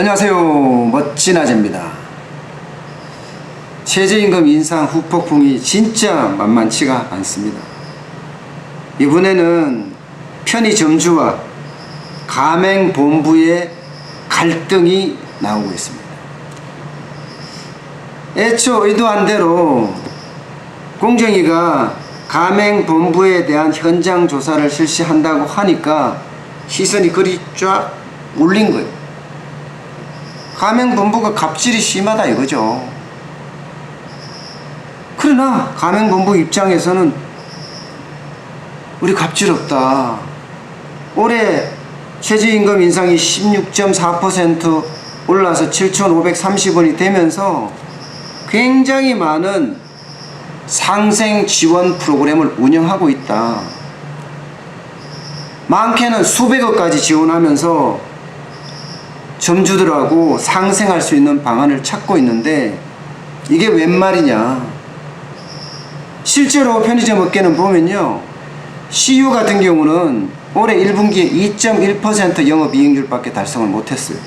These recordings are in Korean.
안녕하세요. 멋진 아재입니다. 최저임금 인상 후폭풍이 진짜 만만치가 않습니다. 이번에는 편의점주와 가맹본부의 갈등이 나오고 있습니다. 애초 의도한 대로 공정위가 가맹본부에 대한 현장 조사를 실시한다고 하니까 시선이 그리 쫙 몰린 거예요. 가맹본부가 갑질이 심하다 이거죠. 그러나 가맹본부 입장에서는 우리 갑질 없다. 올해 최저임금 인상이 16.4% 올라서 7,530원이 되면서 굉장히 많은 상생 지원 프로그램을 운영하고 있다. 많게는 수백억까지 지원하면서 점주들하고 상생할 수 있는 방안을 찾고 있는데 이게 웬 말이냐. 실제로 편의점 업계는 보면요. CU 같은 경우는 올해 1분기에 2.1% 영업이익률밖에 달성을 못했어요.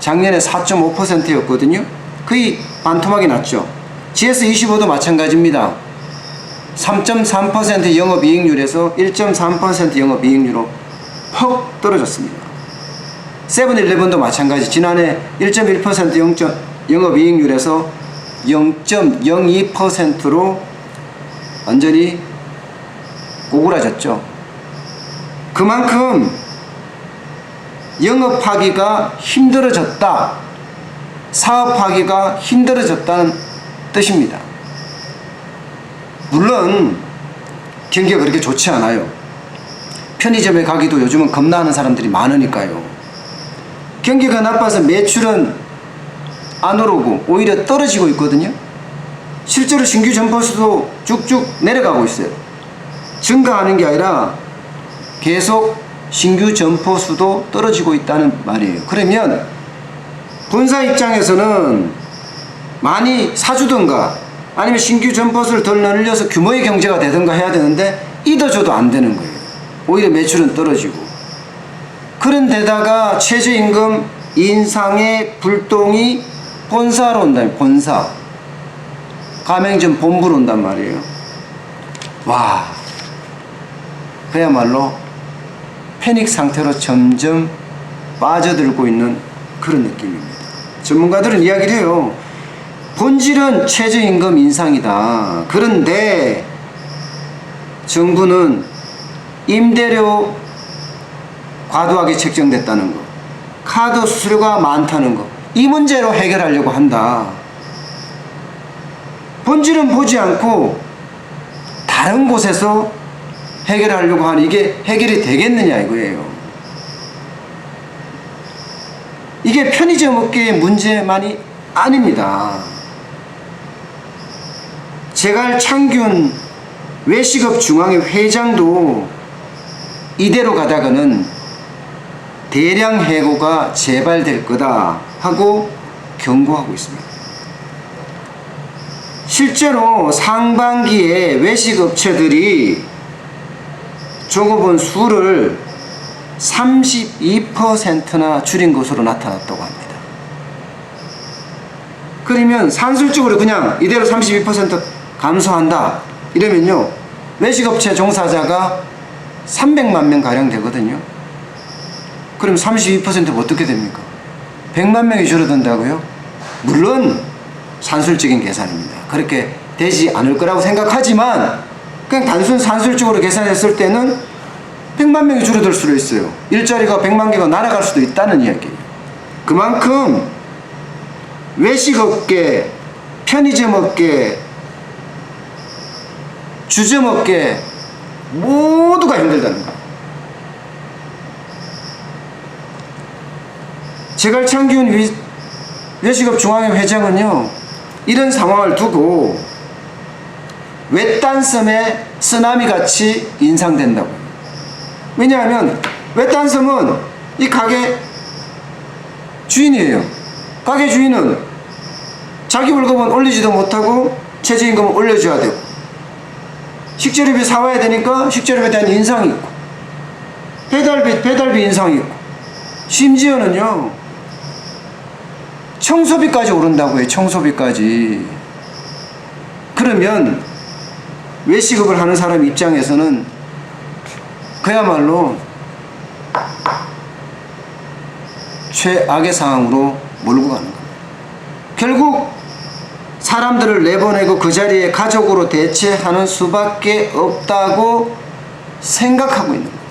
작년에 4.5%였거든요. 거의 반토막이 났죠. GS25도 마찬가지입니다. 3.3% 영업이익률에서 1.3% 영업이익률로 퍽 떨어졌습니다. 세븐일레븐도 마찬가지. 지난해 1.1% 0. 영업이익률에서 0.02%로 완전히 고구라졌죠. 그만큼 영업하기가 힘들어졌다. 사업하기가 힘들어졌다는 뜻입니다. 물론 경기가 그렇게 좋지 않아요. 편의점에 가기도 요즘은 겁나하는 사람들이 많으니까요. 경기가 나빠서 매출은 안 오르고 오히려 떨어지고 있거든요. 실제로 신규 점포 수도 쭉쭉 내려가고 있어요. 증가하는 게 아니라 계속 신규 점포 수도 떨어지고 있다는 말이에요. 그러면 본사 입장에서는 많이 사주던가 아니면 신규 점포 수를 덜 늘려서 규모의 경제가 되던가 해야 되는데 이도저도 안 되는 거예요. 오히려 매출은 떨어지고 그런데다가 최저임금 인상의 불똥이 본사로 온다 본사. 가맹점 본부로 온단 말이에요. 와. 그야말로 패닉 상태로 점점 빠져들고 있는 그런 느낌입니다. 전문가들은 이야기를 해요. 본질은 최저임금 인상이다. 그런데 정부는 임대료 과도하게 책정됐다는 거, 카드 수수료가 많다는 거, 이 문제로 해결하려고 한다. 본질은 보지 않고 다른 곳에서 해결하려고 하는 이게 해결이 되겠느냐 이거예요. 이게 편의점 업계의 문제만이 아닙니다. 제갈 창균 외식업 중앙회 회장도 이대로 가다가는 대량 해고가 재발될 거다 하고 경고하고 있습니다. 실제로 상반기에 외식업체들이 종업원 수를 32%나 줄인 것으로 나타났다고 합니다. 그러면 산술적으로 그냥 이대로 32% 감소한다 이러면요 외식업체 종사자가 300만 명 가량 되거든요. 그럼 32%면 어떻게 됩니까? 100만 명이 줄어든다고요? 물론 산술적인 계산입니다. 그렇게 되지 않을 거라고 생각하지만 그냥 단순 산술적으로 계산했을 때는 100만 명이 줄어들 수도 있어요. 일자리가 100만 개가 날아갈 수도 있다는 이야기예요. 그만큼 외식업계, 편의점업계, 주점업계 모두가 힘들다는 거예요. 제갈창균 외식업 중앙회 회장은요, 이런 상황을 두고 외딴섬의 쓰나미 같이 인상된다고. 왜냐하면 외딴섬은 이 가게 주인이에요. 가게 주인은 자기 월급은 올리지도 못하고 최저임금을 올려줘야 되고 식재료비 사와야 되니까 식재료비에 대한 인상이 있고 배달비 배달비 인상이 있고 심지어는요 청소비까지 오른다고요. 청소비까지. 그러면 외시급을 하는 사람 입장에서는 그야말로 최악의 상황으로 몰고 가는 겁니다. 결국 사람들을 내보내고 그 자리에 가족으로 대체하는 수밖에 없다고 생각하고 있는 거예요.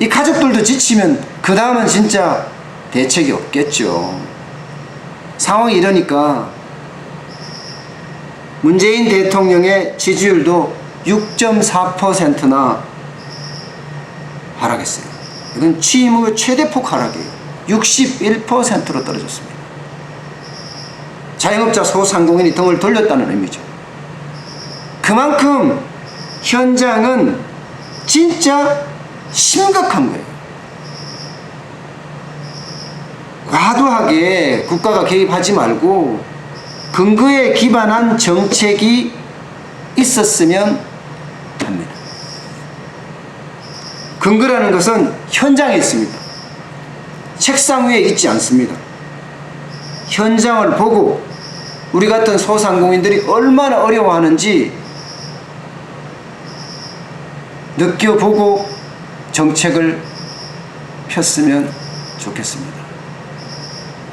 이 가족들도 지치면 그 다음은 진짜 대책이 없겠죠. 상황이 이러니까 문재인 대통령의 지지율도 6.4%나 하락했어요. 이건 취임 후 최대폭 하락이에요. 61%로 떨어졌습니다. 자영업자 소상공인이 등을 돌렸다는 의미죠. 그만큼 현장은 진짜 심각한 거예요. 과도하게 국가가 개입하지 말고 근거에 기반한 정책이 있었으면 합니다. 근거라는 것은 현장에 있습니다. 책상 위에 있지 않습니다. 현장을 보고 우리 같은 소상공인들이 얼마나 어려워하는지 느껴보고 정책을 폈으면 좋겠습니다.